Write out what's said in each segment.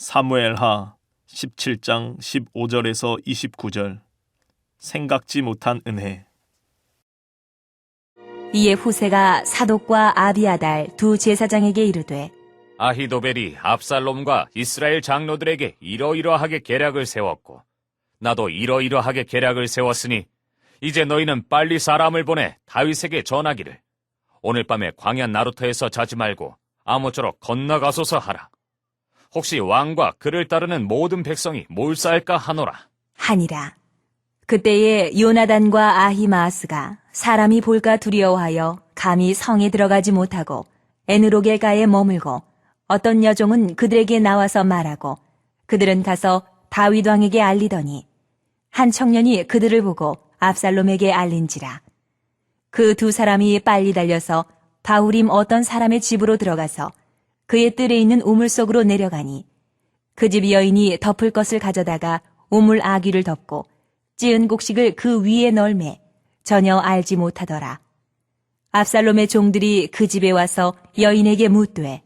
사무엘하 17장 15절에서 29절. 생각지 못한 은혜. 이에 후세가 사독과 아비아달 두 제사장에게 이르되 아히도벨이 압살롬과 이스라엘 장로들에게 이러이러하게 계략을 세웠고 나도 이러이러하게 계략을 세웠으니 이제 너희는 빨리 사람을 보내 다윗에게 전하기를. 오늘 밤에 광야 나루터에서 자지 말고 아무쪼록 건너가소서 하라. 혹시 왕과 그를 따르는 모든 백성이 몰살까 하노라. 하니라. 그때에 요나단과 아히마아스가 사람이 볼까 두려워하여 감히 성에 들어가지 못하고 에느로겔가에 머물고 어떤 여종은 그들에게 나와서 말하고 그들은 가서 다윗 왕에게 알리더니 한 청년이 그들을 보고 압살롬에게 알린지라. 그 두 사람이 빨리 달려서 바후림 어떤 사람의 집으로 들어가서 그의 뜰에 있는 우물 속으로 내려가니 그 집 여인이 덮을 것을 가져다가 우물 아귀를 덮고 찌은 곡식을 그 위에 널매 전혀 알지 못하더라. 압살롬의 종들이 그 집에 와서 여인에게 묻되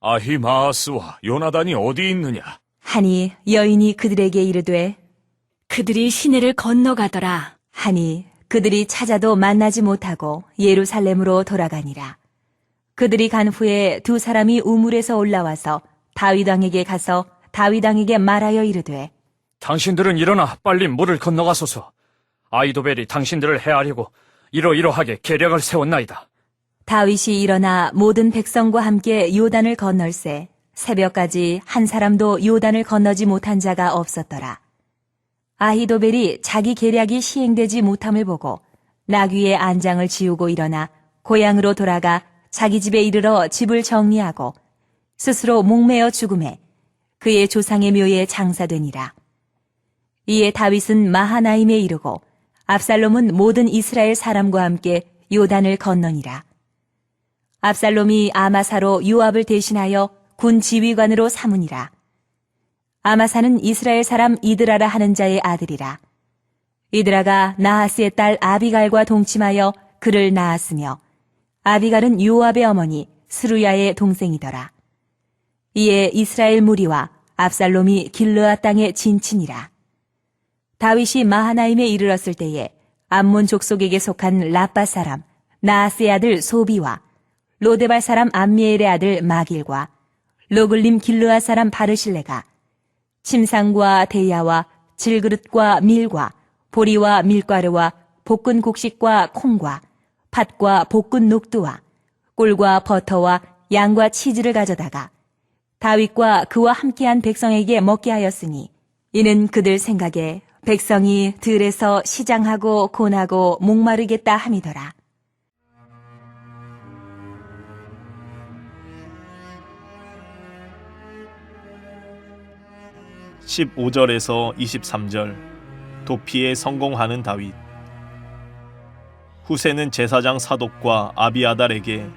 아히마아스와 요나단이 어디 있느냐? 하니 여인이 그들에게 이르되 그들이 시내를 건너가더라. 하니 그들이 찾아도 만나지 못하고 예루살렘으로 돌아가니라. 그들이 간 후에 두 사람이 우물에서 올라와서 다윗 왕에게 가서 다윗 왕에게 말하여 이르되 당신들은 일어나 빨리 물을 건너가소서. 아이도벨이 당신들을 해하려고 이러이러하게 계략을 세웠나이다. 다윗이 일어나 모든 백성과 함께 요단을 건널세 새벽까지 한 사람도 요단을 건너지 못한 자가 없었더라. 아히도벨이 자기 계략이 시행되지 못함을 보고 나귀의 안장을 지우고 일어나 고향으로 돌아가 자기 집에 이르러 집을 정리하고 스스로 목매어 죽음에 그의 조상의 묘에 장사되니라. 이에 다윗은 마하나임에 이르고 압살롬은 모든 이스라엘 사람과 함께 요단을 건너니라. 압살롬이 아마사로 요압을 대신하여 군 지휘관으로 삼으니라. 아마사는 이스라엘 사람 이드라라 하는 자의 아들이라. 이드라가 나하스의 딸 아비갈과 동침하여 그를 낳았으며 아비갈은 요압의 어머니 스루야의 동생이더라. 이에 이스라엘 무리와 압살롬이 길르아 땅에 진친이라. 다윗이 마하나임에 이르렀을 때에 암몬 족속에게 속한 라빠 사람 나아스의 아들 소비와 로데발 사람 암미엘의 아들 마길과 로글림 길르아 사람 바르실레가 침상과 대야와 질그릇과 밀과 보리와 밀가루와 볶은 곡식과 콩과 팥과 볶은 녹두와 꿀과 버터와 양과 치즈를 가져다가 다윗과 그와 함께한 백성에게 먹게 하였으니 이는 그들 생각에 백성이 들에서 시장하고 곤하고 목마르겠다 함이더라. 15절에서 23절 도피에 성공하는 다윗 후세는 제사장 사독과 아비아달에게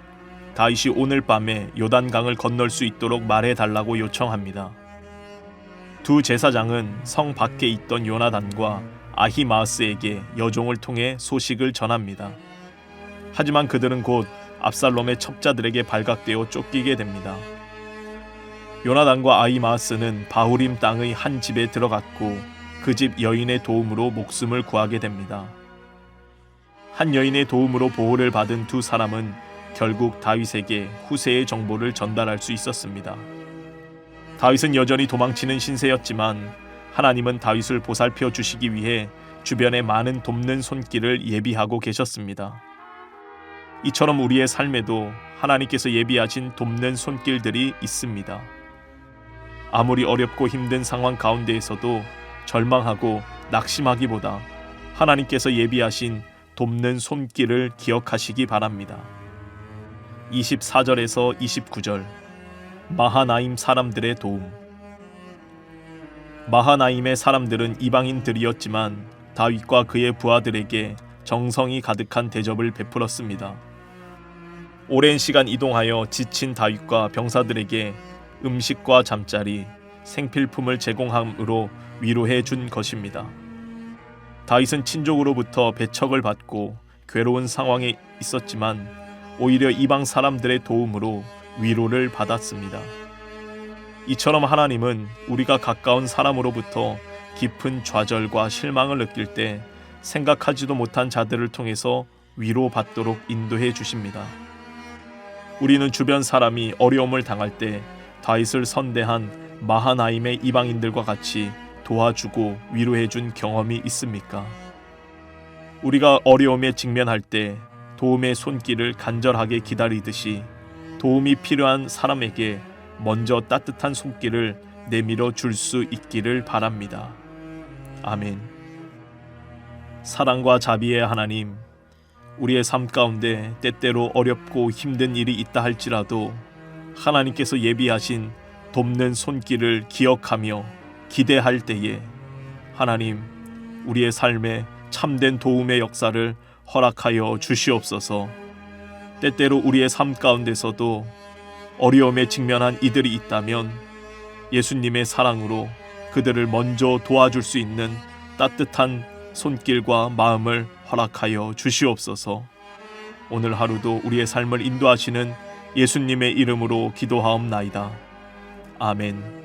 다윗이 오늘 밤에 요단강을 건널 수 있도록 말해 달라고 요청합니다. 두 제사장은 성 밖에 있던 요나단과 아히마스에게 여종을 통해 소식을 전합니다. 하지만 그들은 곧 압살롬의 첩자들에게 발각되어 쫓기게 됩니다. 요나단과 아히마스는 바후림 땅의 한 집에 들어갔고 그 집 여인의 도움으로 목숨을 구하게 됩니다. 한 여인의 도움으로 보호를 받은 두 사람은 결국 다윗에게 후세의 정보를 전달할 수 있었습니다. 다윗은 여전히 도망치는 신세였지만 하나님은 다윗을 보살펴 주시기 위해 주변에 많은 돕는 손길을 예비하고 계셨습니다. 이처럼 우리의 삶에도 하나님께서 예비하신 돕는 손길들이 있습니다. 아무리 어렵고 힘든 상황 가운데에서도 절망하고 낙심하기보다 하나님께서 예비하신 돕는 손길을 기억하시기 바랍니다. 24절에서 29절 마하나임 사람들의 도움 마하나임의 사람들은 이방인들이었지만 다윗과 그의 부하들에게 정성이 가득한 대접을 베풀었습니다. 오랜 시간 이동하여 지친 다윗과 병사들에게 음식과 잠자리, 생필품을 제공함으로 위로해 준 것입니다. 다윗은 친족으로부터 배척을 받고 괴로운 상황에 있었지만 오히려 이방 사람들의 도움으로 위로를 받았습니다. 이처럼 하나님은 우리가 가까운 사람으로부터 깊은 좌절과 실망을 느낄 때 생각하지도 못한 자들을 통해서 위로받도록 인도해 주십니다. 우리는 주변 사람이 어려움을 당할 때 다윗을 선대한 마하나임의 이방인들과 같이 도와주고 위로해 준 경험이 있습니까? 우리가 어려움에 직면할 때 도움의 손길을 간절하게 기다리듯이 도움이 필요한 사람에게 먼저 따뜻한 손길을 내밀어 줄 수 있기를 바랍니다. 아멘. 사랑과 자비의 하나님, 우리의 삶 가운데 때때로 어렵고 힘든 일이 있다 할지라도 하나님께서 예비하신 돕는 손길을 기억하며 기대할 때에 하나님 우리의 삶에 참된 도움의 역사를 허락하여 주시옵소서. 때때로 우리의 삶 가운데서도 어려움에 직면한 이들이 있다면 예수님의 사랑으로 그들을 먼저 도와줄 수 있는 따뜻한 손길과 마음을 허락하여 주시옵소서. 오늘 하루도 우리의 삶을 인도하시는 예수님의 이름으로 기도하옵나이다. 아멘.